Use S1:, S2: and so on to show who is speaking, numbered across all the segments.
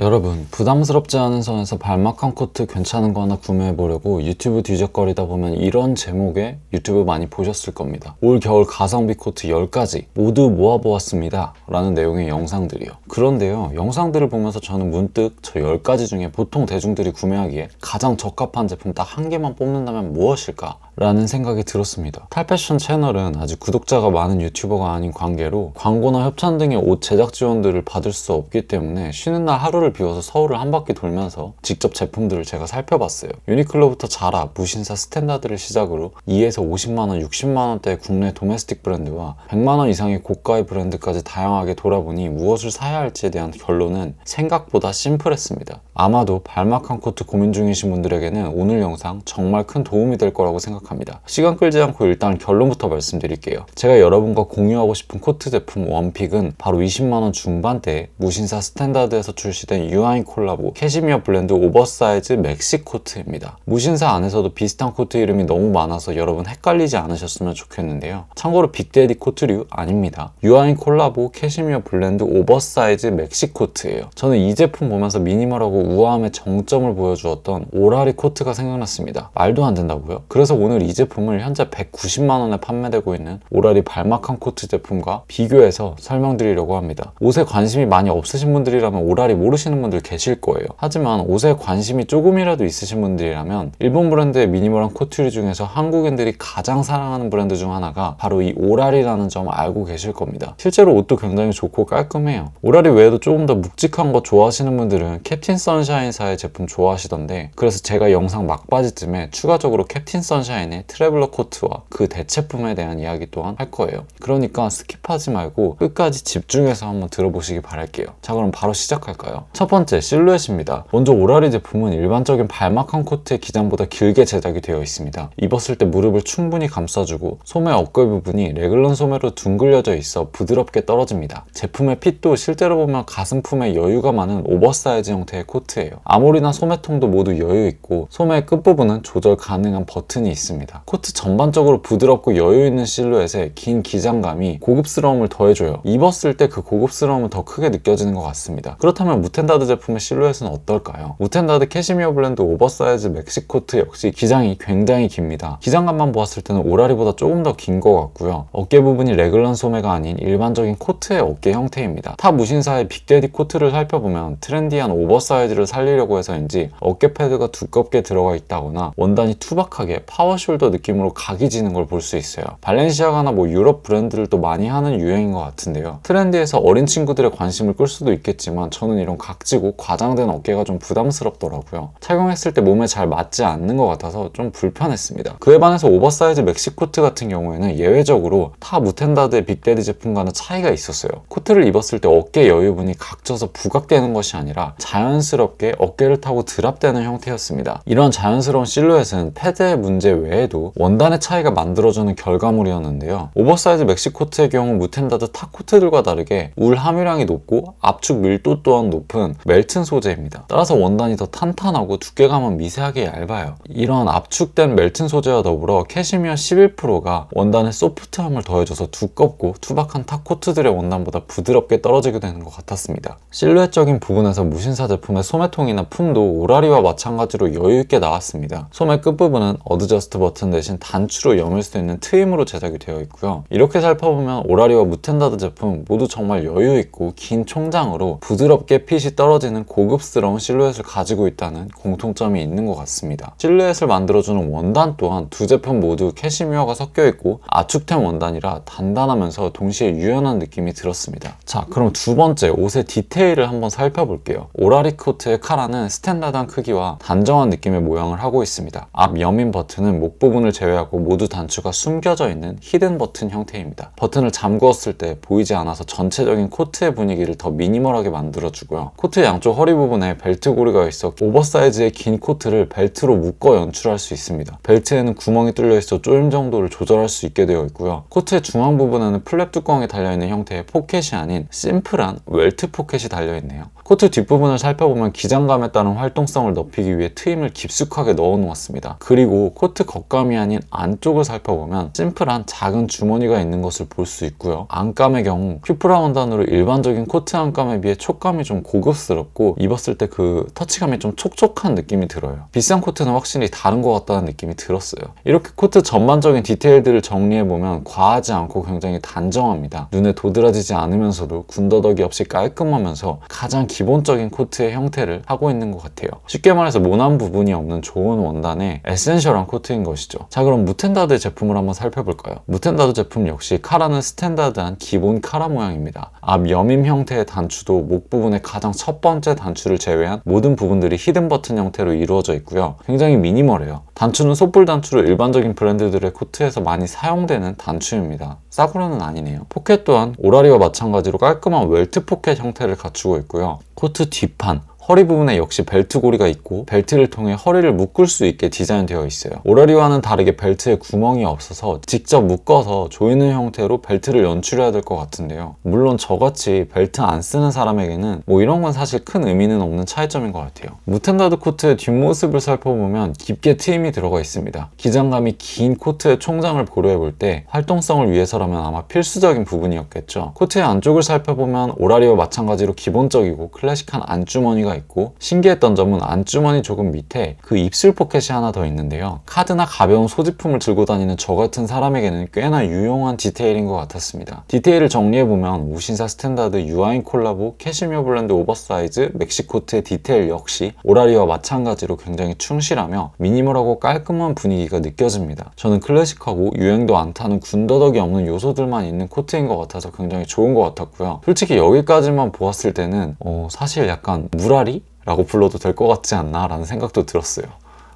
S1: 여러분 부담스럽지 않은 선에서 발막한 코트 괜찮은 거 하나 구매해 보려고 유튜브 뒤적거리다 보면 이런 제목의 유튜브 많이 보셨을 겁니다. 올 겨울 가성비 코트 10가지 모두 모아보았습니다. 라는 내용의 영상들이요. 그런데요 영상들을 보면서 저는 문득 저 10가지 중에 보통 대중들이 구매하기에 가장 적합한 제품 딱 한 개만 뽑는다면 무엇일까 라는 생각이 들었습니다. 탈패션 채널은 아직 구독자가 많은 유튜버가 아닌 관계로 광고나 협찬 등의 옷 제작 지원들을 받을 수 없기 때문에 쉬는 날 하루를 비워서 서울을 한 바퀴 돌면서 직접 제품들을 제가 살펴봤어요. 유니클로부터 자라, 무신사, 스탠다드를 시작으로 2에서 50만원, 60만원대의 국내 도메스틱 브랜드와 100만원 이상의 고가의 브랜드까지 다양하게 돌아보니 무엇을 사야 할지에 대한 결론은 생각보다 심플했습니다. 아마도 발막한 코트 고민 중이신 분들에게는 오늘 영상 정말 큰 도움이 될 거라고 생각합니다. 시간 끌지 않고 일단 결론부터 말씀드릴게요. 제가 여러분과 공유하고 싶은 코트 제품 원픽은 바로 20만원 중반대에 무신사 스탠다드에서 출시된 유아인 콜라보 캐시미어 블렌드 오버사이즈 맥시 코트입니다. 무신사 안에서도 비슷한 코트 이름이 너무 많아서 여러분 헷갈리지 않으셨으면 좋겠는데요. 참고로 빅데디 코트류 아닙니다. 유아인 콜라보 캐시미어 블렌드 오버사이즈 맥시 코트예요. 저는 이 제품 보면서 미니멀하고 우아함의 정점을 보여주었던 오라리 코트가 생각났습니다. 말도 안 된다고요? 그래서 오늘 이 제품을 현재 190만 원에 판매되고 있는 오라리 발막한 코트 제품과 비교해서 설명드리려고 합니다. 옷에 관심이 많이 없으신 분들이라면 오라리 모르시는 분들 계실 거예요. 하지만 옷에 관심이 조금이라도 있으신 분들이라면 일본 브랜드의 미니멀한 코트류 중에서 한국인들이 가장 사랑하는 브랜드 중 하나가 바로 이 오라리라는 점 알고 계실 겁니다. 실제로 옷도 굉장히 좋고 깔끔해요. 오라리 외에도 조금 더 묵직한 거 좋아하시는 분들은 캡틴 선샤인사의 제품 좋아하시던데 그래서 제가 영상 막바지쯤에 추가적으로 캡틴 선샤인 의 트래블러 코트와 그 대체품에 대한 이야기 또한 할 거예요. 그러니까 스킵하지 말고 끝까지 집중해서 한번 들어보시기 바랄게요. 자 그럼 바로 시작할까요? 첫 번째 실루엣입니다. 먼저 오라리 제품은 일반적인 발막한 코트의 기장보다 길게 제작이 되어 있습니다. 입었을 때 무릎을 충분히 감싸주고 소매 어깨 부분이 레글런 소매로 둥글려져 있어 부드럽게 떨어집니다. 제품의 핏도 실제로 보면 가슴품에 여유가 많은 오버사이즈 형태의 코트예요. 아몰이나 소매통도 모두 여유 있고 소매 끝부분은 조절 가능한 버튼이 있습니다. 코트 전반적으로 부드럽고 여유 있는 실루엣에 긴 기장감이 고급스러움을 더해줘요. 입었을 때 그 고급스러움은 더 크게 느껴지는 것 같습니다. 그렇다면 무텐다드 제품의 실루엣은 어떨까요? 무텐다드 캐시미어 블렌드 오버사이즈 맥시 코트 역시 기장이 굉장히 깁니다. 기장감만 보았을 때는 오라리보다 조금 더 긴 것 같고요. 어깨 부분이 레글런 소매가 아닌 일반적인 코트의 어깨 형태입니다. 타 무신사의 빅데디 코트를 살펴보면 트렌디한 오버사이즈를 살리려고 해서인지 어깨 패드가 두껍게 들어가 있다거나 원단이 투박하게 파워 숄더 느낌으로 각이 지는 걸 볼 수 있어요. 발렌시아가나 뭐 유럽 브랜드를 또 많이 하는 유행인 것 같은데요. 트렌디에서 어린 친구들의 관심을 끌 수도 있겠지만 저는 이런 각지고 과장된 어깨가 좀 부담스럽더라고요. 착용했을 때 몸에 잘 맞지 않는 것 같아서 좀 불편했습니다. 그에 반해서 오버사이즈 맥시 코트 같은 경우에는 예외적으로 타 무텐다드의 빅데디 제품과는 차이가 있었어요. 코트를 입었을 때 어깨 여유분이 각져서 부각되는 것이 아니라 자연스럽게 어깨를 타고 드랍되는 형태였습니다. 이런 자연스러운 실루엣은 패드의 문제 외에 도 원단의 차이가 만들어주는 결과물이었는데요. 오버사이즈 맥시 코트의 경우 무텐다드 타 코트들과 다르게 울 함유량이 높고 압축 밀도 또한 높은 멜튼 소재입니다. 따라서 원단이 더 탄탄하고 두께감은 미세하게 얇아요. 이런 압축된 멜튼 소재와 더불어 캐시미어 11%가 원단의 소프트함을 더해줘서 두껍고 투박한 타 코트들의 원단보다 부드럽게 떨어지게 되는 것 같았습니다. 실루엣적인 부분에서 무신사 제품의 소매통이나 품도 오라리와 마찬가지로 여유있게 나왔습니다. 소매 끝부분은 어드저스트 버튼 대신 단추로 여밀 수 있는 트임으로 제작이 되어 있고요. 이렇게 살펴보면 오라리와 무텐다드 제품 모두 정말 여유 있고 긴 총장으로 부드럽게 핏이 떨어지는 고급스러운 실루엣을 가지고 있다는 공통점이 있는 것 같습니다. 실루엣을 만들어주는 원단 또한 두 제품 모두 캐시미어가 섞여 있고 압축된 원단이라 단단하면서 동시에 유연한 느낌이 들었습니다. 자, 그럼 두 번째 옷의 디테일을 한번 살펴볼게요. 오라리 코트의 카라는 스탠다드한 크기와 단정한 느낌의 모양을 하고 있습니다. 앞 여민 버튼은 목 부분을 제외하고 모두 단추가 숨겨져 있는 히든 버튼 형태입니다. 버튼을 잠그었을 때 보이지 않아서 전체적인 코트의 분위기를 더 미니멀하게 만들어주고요. 코트 양쪽 허리 부분에 벨트 고리가 있어 오버사이즈의 긴 코트를 벨트로 묶어 연출할 수 있습니다. 벨트에는 구멍이 뚫려 있어 조임 정도를 조절할 수 있게 되어 있고요. 코트의 중앙 부분에는 플랩 뚜껑이 달려있는 형태의 포켓이 아닌 심플한 웰트 포켓이 달려있네요. 코트 뒷부분을 살펴보면 기장감에 따른 활동성을 높이기 위해 트임을 깊숙하게 넣어 놓았습니다. 그리고 코트 겉감이 아닌 안쪽을 살펴보면 심플한 작은 주머니가 있는 것을 볼 수 있고요. 안감의 경우 큐프라 원단으로 일반적인 코트 안감에 비해 촉감이 좀 고급스럽고 입었을 때 그 터치감이 좀 촉촉한 느낌이 들어요. 비싼 코트는 확실히 다른 것 같다는 느낌이 들었어요. 이렇게 코트 전반적인 디테일들을 정리해보면 과하지 않고 굉장히 단정합니다. 눈에 도드라지지 않으면서도 군더더기 없이 깔끔하면서 가장 기본적인 코트의 형태를 하고 있는 것 같아요. 쉽게 말해서 모난 부분이 없는 좋은 원단의 에센셜한 코트인 것이죠. 자 그럼 무텐다드 제품을 한번 살펴볼까요? 무텐다드 제품 역시 카라는 스탠다드한 기본 카라 모양입니다. 앞 여밈 형태의 단추도 목 부분의 가장 첫 번째 단추를 제외한 모든 부분들이 히든 버튼 형태로 이루어져 있고요. 굉장히 미니멀해요. 단추는 솥불 단추로 일반적인 브랜드들의 코트에서 많이 사용되는 단추입니다. 싸구려는 아니네요. 포켓 또한 오라리와 마찬가지로 깔끔한 웰트 포켓 형태를 갖추고 있고요. 코트 뒷판, 허리 부분에 역시 벨트 고리가 있고 벨트를 통해 허리를 묶을 수 있게 디자인되어 있어요. 오라리와는 다르게 벨트에 구멍이 없어서 직접 묶어서 조이는 형태로 벨트를 연출해야 될 것 같은데요. 물론 저같이 벨트 안 쓰는 사람에게는 뭐 이런 건 사실 큰 의미는 없는 차이점인 것 같아요. 무텐다드 코트의 뒷모습을 살펴보면 깊게 트임이 들어가 있습니다. 기장감이 긴 코트의 총장을 고려해 볼 때 활동성을 위해서라면 아마 필수적인 부분이었겠죠. 코트의 안쪽을 살펴보면 오라리와 마찬가지로 기본적이고 클래식한 안주머니가 있고 신기했던 점은 안주머니 조금 밑에 그 입술 포켓이 하나 더 있는데요. 카드나 가벼운 소지품을 들고 다니는 저 같은 사람에게는 꽤나 유용한 디테일인 것 같았습니다. 디테일을 정리해보면 우신사 스탠다드 유아인 콜라보 캐시미어 블렌드 오버사이즈 멕시코트의 디테일 역시 오라리와 마찬가지로 굉장히 충실하며 미니멀하고 깔끔한 분위기가 느껴집니다. 저는 클래식하고 유행도 안 타는 군더더기 없는 요소들만 있는 코트인 것 같아서 굉장히 좋은 것 같았고요. 솔직히 여기까지만 보았을 때는 어, 사실 약간 무라리? 라고 불러도 될 것 같지 않나 라는 생각도 들었어요.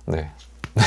S1: 네. 네.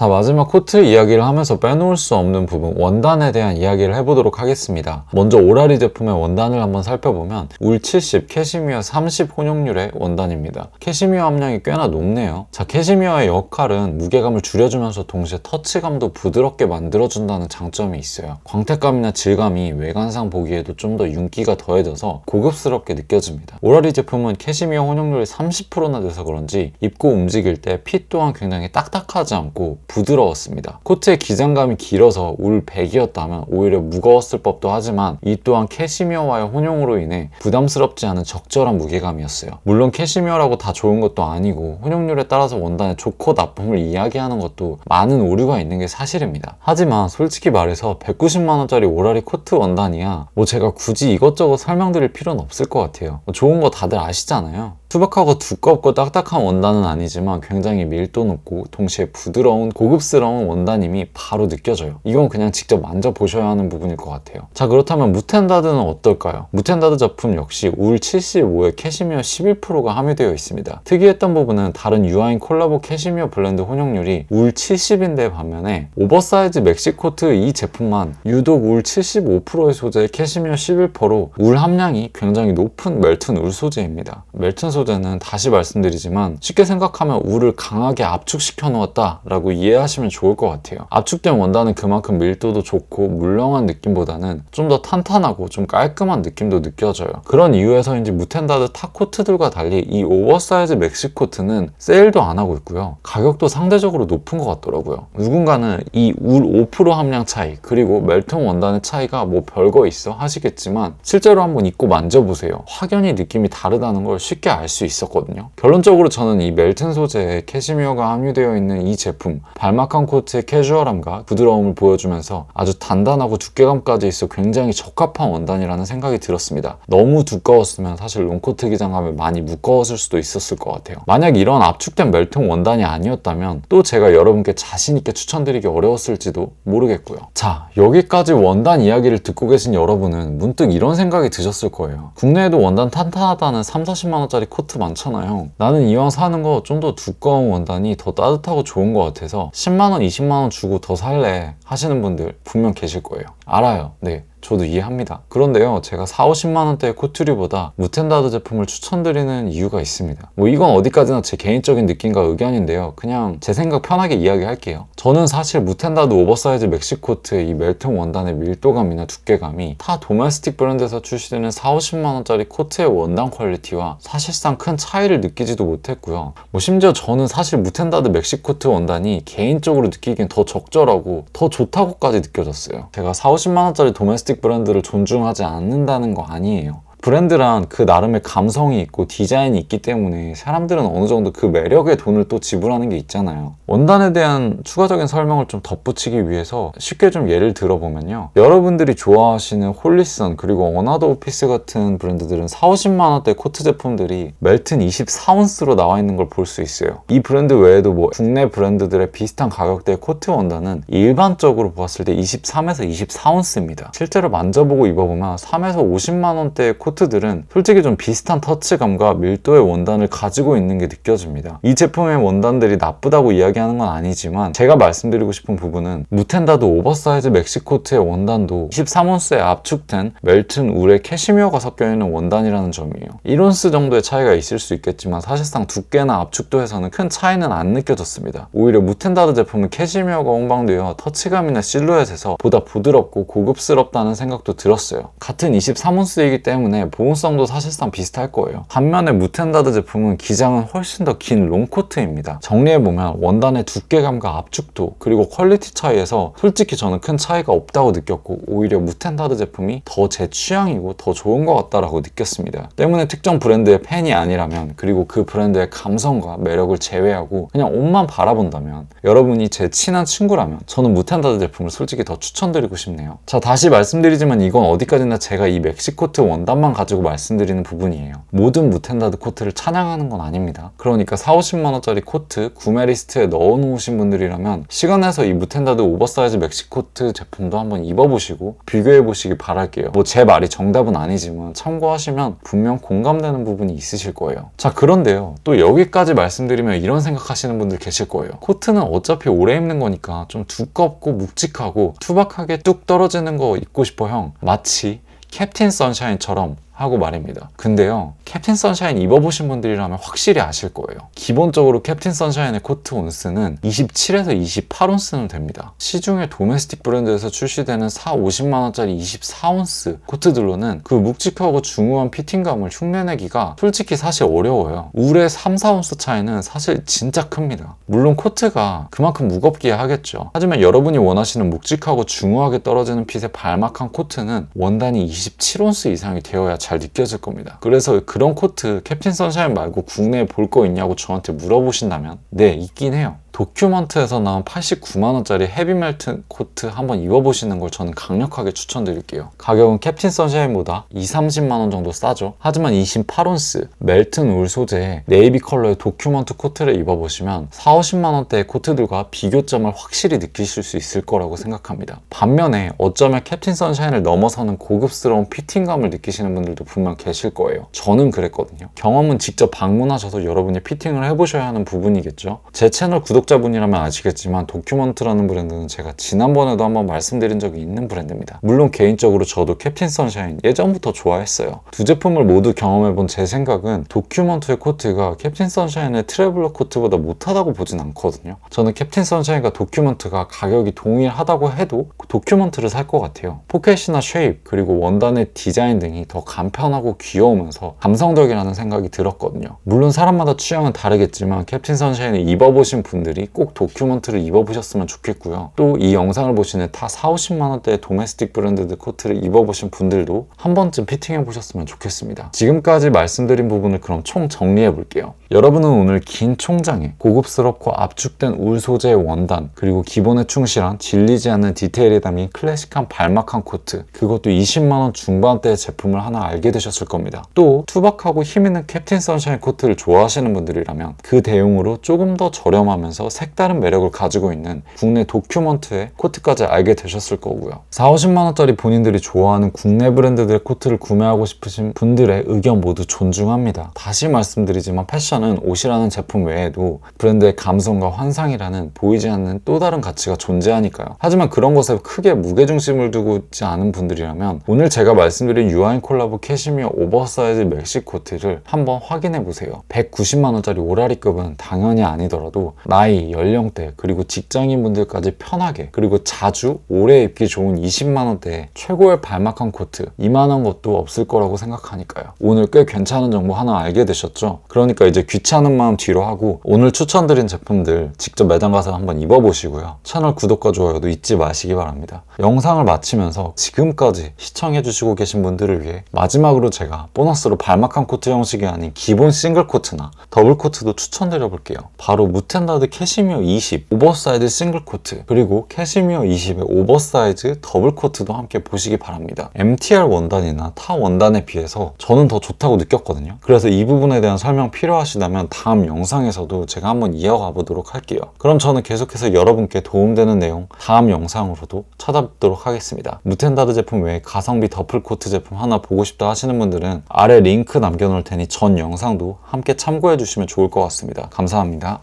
S1: 자, 마지막 코트 이야기를 하면서 빼놓을 수 없는 부분, 원단에 대한 이야기를 해보도록 하겠습니다. 먼저 오라리 제품의 원단을 한번 살펴보면 울 70, 캐시미어 30 혼용률의 원단입니다. 캐시미어 함량이 꽤나 높네요. 자, 캐시미어의 역할은 무게감을 줄여주면서 동시에 터치감도 부드럽게 만들어준다는 장점이 있어요. 광택감이나 질감이 외관상 보기에도 좀 더 윤기가 더해져서 고급스럽게 느껴집니다. 오라리 제품은 캐시미어 혼용률이 30%나 돼서 그런지 입고 움직일 때 핏 또한 굉장히 딱딱하지 않고 부드러웠습니다. 코트의 기장감이 길어서 울 100이었다면 오히려 무거웠을 법도 하지만 이 또한 캐시미어와의 혼용으로 인해 부담스럽지 않은 적절한 무게감이었어요. 물론 캐시미어라고 다 좋은 것도 아니고 혼용률에 따라서 원단의 좋고 나쁨을 이야기하는 것도 많은 오류가 있는 게 사실입니다. 하지만 솔직히 말해서 190만원짜리 오라리 코트 원단이야 뭐 제가 굳이 이것저것 설명드릴 필요는 없을 것 같아요. 뭐 좋은 거 다들 아시잖아요. 투박하고 두껍고 딱딱한 원단은 아니지만 굉장히 밀도 높고 동시에 부드러운 고급스러운 원단임이 바로 느껴져요. 이건 그냥 직접 만져보셔야 하는 부분일 것 같아요. 자 그렇다면 무텐다드는 어떨까요? 무텐다드 제품 역시 울 75에 캐시미어 11%가 함유되어 있습니다. 특이했던 부분은 다른 유아인 콜라보 캐시미어 블렌드 혼용률이 울 70인데 반면에 오버사이즈 멕시코트 이 제품만 유독 울 75%의 소재의 캐시미어 11%로 울 함량이 굉장히 높은 멜튼 울 소재입니다. 멜튼 소재 는 다시 말씀드리지만 쉽게 생각하면 울을 강하게 압축시켜 놓았다 라고 이해하시면 좋을 것 같아요. 압축된 원단은 그만큼 밀도도 좋고 물렁한 느낌보다는 좀 더 탄탄하고 좀 깔끔한 느낌도 느껴져요. 그런 이유에서인지 무텐다드 타 코트들과 달리 이 오버사이즈 멕시코트는 세일도 안 하고 있고요. 가격도 상대적으로 높은 것 같더라고요. 누군가는 이 울 5% 함량 차이 그리고 멜톤 원단의 차이가 뭐 별거 있어 하시겠지만 실제로 한번 입고 만져보세요. 확연히 느낌이 다르다는 걸 쉽게 알수 있었거든요. 결론적으로 저는 이 멜튼 소재에 캐시미어가 함유되어 있는 이 제품 발막한 코트의 캐주얼함과 부드러움을 보여주면서 아주 단단하고 두께감까지 있어 굉장히 적합한 원단이라는 생각이 들었습니다. 너무 두꺼웠으면 사실 롱코트 기장감에 많이 무거웠을 수도 있었을 것 같아요. 만약 이런 압축된 멜통 원단이 아니었다면 또 제가 여러분께 자신있게 추천드리기 어려웠을지도 모르겠고요. 자, 여기까지 원단 이야기를 듣고 계신 여러분은 문득 이런 생각이 드셨을 거예요. 국내에도 원단 탄탄하다는 3, 40만원짜리 코트 많잖아요. 나는 이왕 사는 거 좀 더 두꺼운 원단이 더 따뜻하고 좋은 것 같아서 10만원, 20만원 주고 더 살래 하시는 분들 분명 계실 거예요. 알아요. 네. 저도 이해합니다. 그런데요, 제가 4, 50만 원대의 코트류보다 무텐다드 제품을 추천드리는 이유가 있습니다. 뭐 이건 어디까지나 제 개인적인 느낌과 의견인데요. 그냥 제 생각 편하게 이야기할게요. 저는 사실 무텐다드 오버사이즈 멕시코트의 이 멜통 원단의 밀도감이나 두께감이 타 도메스틱 브랜드에서 출시되는 4, 50만 원짜리 코트의 원단 퀄리티와 사실상 큰 차이를 느끼지도 못했고요. 뭐 심지어 저는 사실 무텐다드 멕시코트 원단이 개인적으로 느끼기엔 더 적절하고 더 좋다고까지 느껴졌어요. 제가 4, 50만 원짜리 도메스틱 브랜드를 존중하지 않는다는 거 아니에요. 브랜드란 그 나름의 감성이 있고 디자인이 있기 때문에 사람들은 어느 정도 그 매력에 돈을 또 지불하는 게 있잖아요. 원단에 대한 추가적인 설명을 좀 덧붙이기 위해서 쉽게 좀 예를 들어보면요. 여러분들이 좋아하시는 홀리선 그리고 어나더 오피스 같은 브랜드들은 4, 50만 원대 코트 제품들이 멜튼 24온스로 나와 있는 걸 볼 수 있어요. 이 브랜드 외에도 뭐 국내 브랜드들의 비슷한 가격대의 코트 원단은 일반적으로 보았을 때 23에서 24온스입니다. 실제로 만져보고 입어보면 3에서 50만 원대의 코트 들은 솔직히 좀 비슷한 터치감과 밀도의 원단을 가지고 있는 게 느껴집니다. 이 제품의 원단들이 나쁘다고 이야기하는 건 아니지만 제가 말씀드리고 싶은 부분은 무텐다드 오버사이즈 멕시코트의 원단도 23온스에 압축된 멜튼 울의 캐시미어가 섞여 있는 원단이라는 점이에요. 1온스 정도의 차이가 있을 수 있겠지만 사실상 두께나 압축도에서는 큰 차이는 안 느껴졌습니다. 오히려 무텐다드 제품은 캐시미어가 홍방되어 터치감이나 실루엣에서 보다 부드럽고 고급스럽다는 생각도 들었어요. 같은 23온스이기 때문에 보온성도 사실상 비슷할 거예요. 반면에 무텐다드 제품은 기장은 훨씬 더 긴 롱코트입니다. 정리해보면 원단의 두께감과 압축도 그리고 퀄리티 차이에서 솔직히 저는 큰 차이가 없다고 느꼈고 오히려 무텐다드 제품이 더 제 취향이고 더 좋은 것 같다라고 느꼈습니다. 때문에 특정 브랜드의 팬이 아니라면 그리고 그 브랜드의 감성과 매력을 제외하고 그냥 옷만 바라본다면 여러분이 제 친한 친구라면 저는 무텐다드 제품을 솔직히 더 추천드리고 싶네요. 자 다시 말씀드리지만 이건 어디까지나 제가 이 멕시코트 원단만 가지고 말씀드리는 부분이에요. 모든 무텐다드 코트를 찬양하는 건 아닙니다. 그러니까 4, 50만 원짜리 코트 구매 리스트에 넣어 놓으신 분들이라면 시간 내서 이 무텐다드 오버사이즈 멕시코트 제품도 한번 입어 보시고 비교해 보시기 바랄게요. 뭐 제 말이 정답은 아니지만 참고하시면 분명 공감되는 부분이 있으실 거예요. 자 그런데요. 또 여기까지 말씀드리면 이런 생각하시는 분들 계실 거예요. 코트는 어차피 오래 입는 거니까 좀 두껍고 묵직하고 투박하게 뚝 떨어지는 거 입고 싶어 형. 마치 캡틴 선샤인처럼 하고 말입니다. 근데요, 캡틴 선샤인 입어보신 분들이라면 확실히 아실 거예요. 기본적으로 캡틴 선샤인의 코트 온스는 27에서 28온스는 됩니다. 시중에 도메스틱 브랜드에서 출시되는 4, 50만원짜리 24온스 코트들로는 그 묵직하고 중후한 피팅감을 흉내내기가 솔직히 사실 어려워요. 울의 3, 4온스 차이는 사실 진짜 큽니다. 물론 코트가 그만큼 무겁기야 하겠죠. 하지만 여러분이 원하시는 묵직하고 중후하게 떨어지는 핏의 발막한 코트는 원단이 27온스 이상이 되어야 잘 느껴질 겁니다. 그래서 그런 코트 캡틴 선샤인 말고 국내에 볼 거 있냐고 저한테 물어보신다면 네 있긴 해요. 도큐먼트에서 나온 89만원짜리 헤비멜트 코트 한번 입어보시는 걸 저는 강력하게 추천드릴게요. 가격은 캡틴 선샤인보다 2, 30만원 정도 싸죠. 하지만 28온스 멜튼 울 소재의 네이비 컬러의 도큐먼트 코트를 입어보시면 4, 50만원대의 코트들과 비교점을 확실히 느끼실 수 있을 거라고 생각합니다. 반면에 어쩌면 캡틴 선샤인을 넘어서는 고급스러운 피팅감을 느끼시는 분들도 분명 계실 거예요. 저는 그랬거든요. 경험은 직접 방문하셔서 여러분이 피팅을 해보셔야 하는 부분이겠죠. 제 채널 구독 구독자분이라면 아시겠지만 도큐먼트라는 브랜드는 제가 지난번에도 한번 말씀드린 적이 있는 브랜드입니다. 물론 개인적으로 저도 캡틴 선샤인 예전부터 좋아했어요. 두 제품을 모두 경험해본 제 생각은 도큐먼트의 코트가 캡틴 선샤인의 트래블러 코트보다 못하다고 보진 않거든요. 저는 캡틴 선샤인과 도큐먼트가 가격이 동일하다고 해도 도큐먼트를 살 것 같아요. 포켓이나 쉐입 그리고 원단의 디자인 등이 더 간편하고 귀여우면서 감성적이라는 생각이 들었거든요. 물론 사람마다 취향은 다르겠지만 캡틴 선샤인을 입어보신 분들 분들이 꼭 도큐먼트를 입어보셨으면 좋겠고요. 또 이 영상을 보시는 타 4, 50만 원대의 도메스틱 브랜드 코트를 입어보신 분들도 한 번쯤 피팅해 보셨으면 좋겠습니다. 지금까지 말씀드린 부분을 그럼 총 정리해 볼게요. 여러분은 오늘 긴 총장에 고급스럽고 압축된 울 소재의 원단 그리고 기본에 충실한 질리지 않는 디테일이 담긴 클래식한 발막한 코트 그것도 20만 원 중반대의 제품을 하나 알게 되셨을 겁니다. 또 투박하고 힘있는 캡틴 선샤인 코트를 좋아하시는 분들이라면 그 대용으로 조금 더 저렴하면서 보시면서 색다른 매력을 가지고 있는 국내 도큐먼트의 코트까지 알게 되셨을 거고요. 4, 50만 원짜리 본인들이 좋아하는 국내 브랜드들의 코트를 구매하고 싶으신 분들의 의견 모두 존중합니다. 다시 말씀드리지만 패션은 옷이라는 제품 외에도 브랜드의 감성과 환상이라는 보이지 않는 또 다른 가치가 존재하니까요. 하지만 그런 것에 크게 무게중심을 두고 있지 않은 분들이라면 오늘 제가 말씀드린 유아인 콜라보 캐시미어 오버사이즈 맥시 코트를 한번 확인해 보세요. 190만 원짜리 오라리급은 당연히 아니더라도 나 이, 연령대 그리고 직장인 분들까지 편하게 그리고 자주 오래 입기 좋은 20만 원대의 최고의 발막한 코트 이만한 것도 없을 거라고 생각하니까요. 오늘 꽤 괜찮은 정보 하나 알게 되셨죠? 그러니까 이제 귀찮은 마음 뒤로 하고 오늘 추천드린 제품들 직접 매장 가서 한번 입어보시고요. 채널 구독과 좋아요도 잊지 마시기 바랍니다. 영상을 마치면서 지금까지 시청해주시고 계신 분들을 위해 마지막으로 제가 보너스로 발막한 코트 형식이 아닌 기본 싱글 코트나 더블 코트도 추천드려 볼게요. 바로 무텐다드 캐시미어 20 오버사이즈 싱글 코트 그리고 캐시미어 20의 오버사이즈 더블 코트도 함께 보시기 바랍니다. MTR 원단이나 타 원단에 비해서 저는 더 좋다고 느꼈거든요. 그래서 이 부분에 대한 설명 필요하시다면 다음 영상에서도 제가 한번 이어가 보도록 할게요. 그럼 저는 계속해서 여러분께 도움되는 내용 다음 영상으로도 찾아뵙도록 하겠습니다. 무텐다드 제품 외에 가성비 더플 코트 제품 하나 보고 싶다 하시는 분들은 아래 링크 남겨놓을 테니 전 영상도 함께 참고해 주시면 좋을 것 같습니다. 감사합니다.